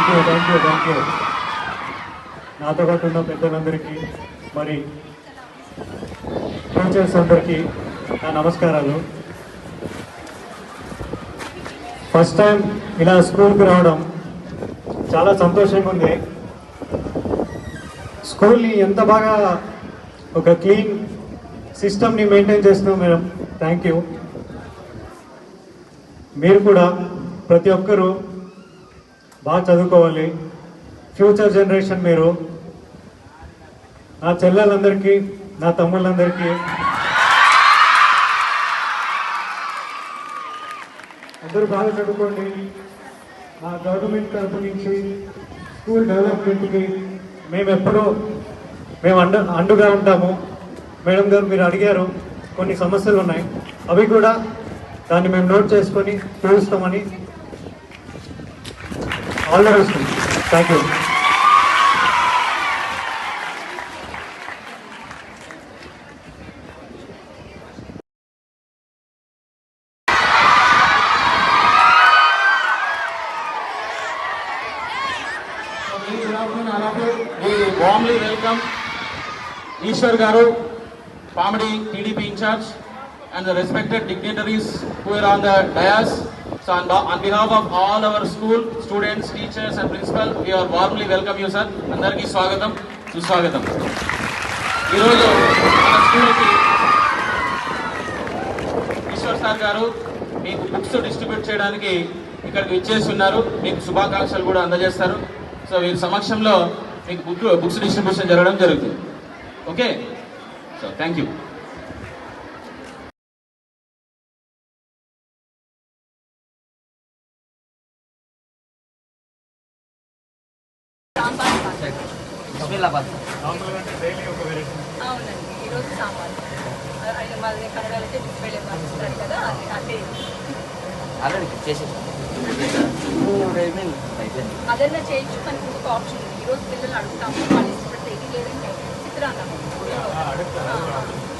Thank you thank you thank you నాతో పాటు ఉన్న పెద్దలందరికీ మరి టీచర్స్ అందరికీ నా నమస్కారాలు. ఫస్ట్ టైం ఇలా స్కూల్కి రావడం చాలా సంతోషంగా ఉంది స్కూల్ని ఎంత బాగా ఒక క్లీన్ సిస్టమ్ని మెయింటైన్ చేస్తున్నాం మేడం? థ్యాంక్ యూ మీరు కూడా ప్రతి ఒక్కరూ బాగా చదువుకోవాలి. ఫ్యూచర్ జనరేషన్ మీరు. నా చెల్లెలందరికీ నా తమ్ముళ్ళందరికీ. అందరూ బాగా చదువుకోండి. మా గవర్నమెంట్ తరపు నుంచి స్కూల్ డెవలప్మెంట్కి మేము ఎప్పుడూ మేము అండ అండుగా ఉంటాము. మేడం గారు మీరు అడిగారు కొన్ని సమస్యలు ఉన్నాయి. అవి కూడా దాన్ని మేము నోట్ చేసుకొని చూస్తామని all the best thank you Good afternoon, all of you. We warmly welcome Ishwar Garu, Pamadi TDP in charge, and the respected dignitaries who are on the dais. So on, on behalf of all our school students, teachers and principal, we are warmly welcome you, sir. అందరికీ స్వాగతం సుస్వాగతం ఈరోజు మన స్కూల్కి Eshwar sir గారు మీకు books distribute చేయడానికి ఇక్కడికి విచ్చేసి ఉన్నారు మీకు శుభాకాంక్షలు కూడా అందజేస్తారు సో వీరి సమక్షంలో మీకు బుక్ బుక్స్ డిస్ట్రిబ్యూషన్ జరగడం జరుగుతుంది ఓకే సో థ్యాంక్ యూ అవునండి. ఈరోజు సాంబార్. అది మాది కన్నడలో అయితే వెళ్ళే పంపిస్తారు కదా అది అదే. ఆల్రెడీ చేసేసాం. అయిపోయింది అదన్నా చేయొచ్చు కానీ ఇంకొక ఆప్షన్ ఉంది. ఈరోజు పిల్లలు అడుగుతాము వాళ్ళు ఇష్టపడితే ఇది లేదంటే చిత్రాన్నం.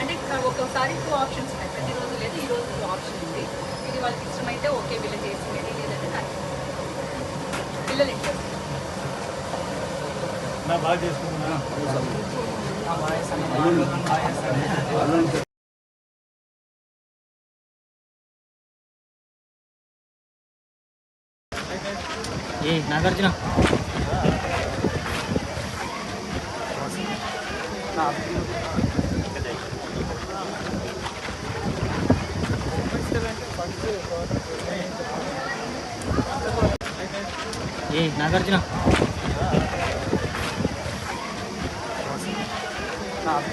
అంటే ఒక్కొక్కసారి టూ ఆప్షన్స్ ఉన్నాయి. ప్రతిరోజు లేదు ఈ రోజు ఆప్షన్ ఉంది. ఇది వాళ్ళకి ఇష్టమైతే ఓకే వీళ్ళు చేసి ఇది లేదంటే దానికి పిల్లలు ఇంట్రెస్ట్ నా బాగా చేసుకుంటున్నా. ఏ నాగార్జున. ఏ నాగార్జున. off.